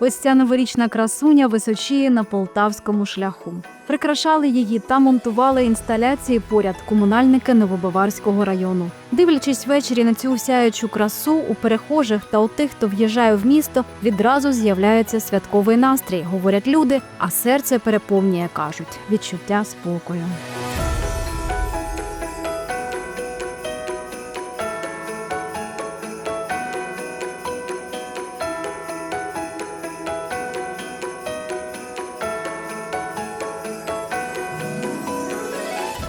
Ось ця новорічна красуня височіє на полтавському шляху. Прикрашали її та монтували інсталяції поряд комунальники Новобаварського району. Дивлячись ввечері на цю сяючу красу, у перехожих та у тих, хто в'їжджає в місто, відразу з'являється святковий настрій, говорять люди, а серце переповнює, кажуть, відчуття спокою.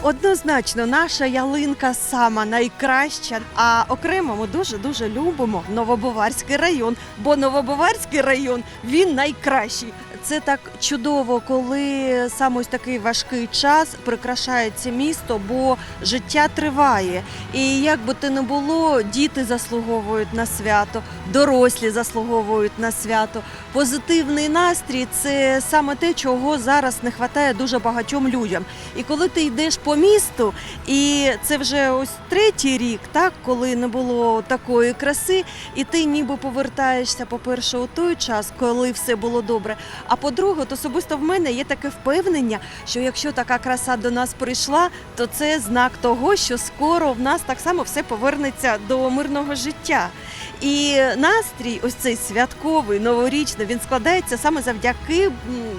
Однозначно, наша ялинка сама найкраща. А окремо ми дуже дуже любимо Новобоварський район, бо Новобоварський район він найкращий. Це так чудово, коли саме ось такий важкий час прикрашається місто, бо життя триває. І як би то не було, діти заслуговують на свято, дорослі заслуговують на свято. Позитивний настрій це саме те, чого зараз не вистачає дуже багатьом людям. І коли ти йдеш по місту, і це вже ось третій рік, так коли не було такої краси, і ти ніби повертаєшся, по-перше, у той час, коли все було добре. А по-друге, то особисто в мене є таке впевнення, що якщо така краса до нас прийшла, то це знак того, що скоро в нас так само все повернеться до мирного життя. І настрій, ось цей святковий, новорічний, він складається саме завдяки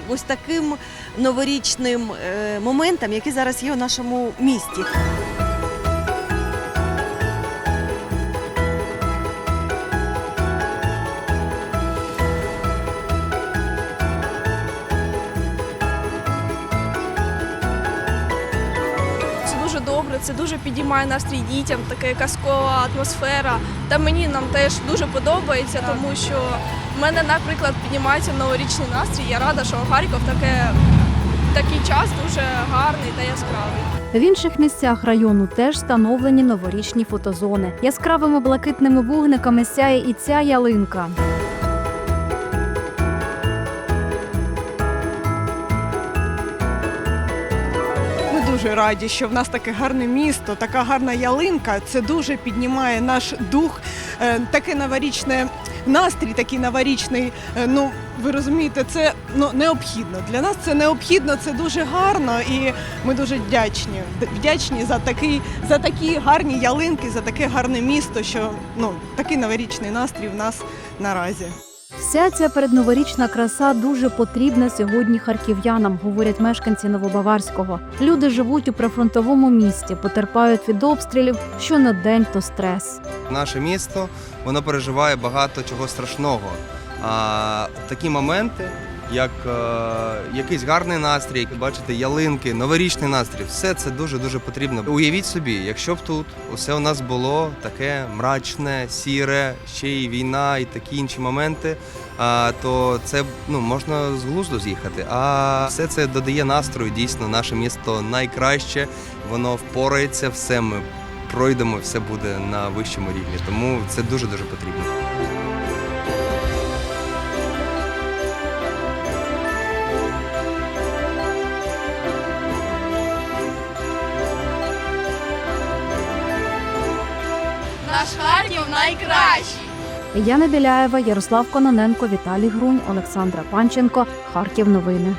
ось таким новорічним е, моментам, які зараз є у нашому місті. Це дуже підіймає настрій дітям, така казкова атмосфера. Та мені нам теж дуже подобається, тому що в мене, наприклад, піднімається новорічний настрій. Я рада, що Харків таке, такий час дуже гарний та яскравий. В інших місцях району теж встановлені новорічні фотозони. Яскравими блакитними вогниками сяє і ця ялинка. Дуже раді, що в нас таке гарне місто, така гарна ялинка. Це дуже піднімає наш дух, е, таке новорічне настрій, такий новорічний. е, Ну ви розумієте, це ну необхідно. Для нас це необхідно, це дуже гарно, і ми дуже вдячні. Вдячні за такий за такі гарні ялинки, за таке гарне місто. Що ну такий новорічний настрій в нас наразі. Вся ця передноворічна краса дуже потрібна сьогодні харків'янам, говорять мешканці Новобаварського. Люди живуть у прифронтовому місті, потерпають від обстрілів, що на день то стрес. Наше місто воно переживає багато чого страшного. А такі моменти, як е, якийсь гарний настрій, бачите, ялинки, новорічний настрій, все це дуже дуже потрібно. Уявіть собі, якщо б тут усе у нас було таке мрачне, сіре, ще й війна, і такі інші моменти. А, то це ну можна з глузду з'їхати. А все це додає настрою. Дійсно, наше місто найкраще, воно впорається, все ми пройдемо, все буде на вищому рівні. Тому це дуже дуже потрібно. Наш Харків найкращий! Яна Біляєва, Ярослав Кононенко, Віталій Грунь, Олександра Панченко. Харків новини.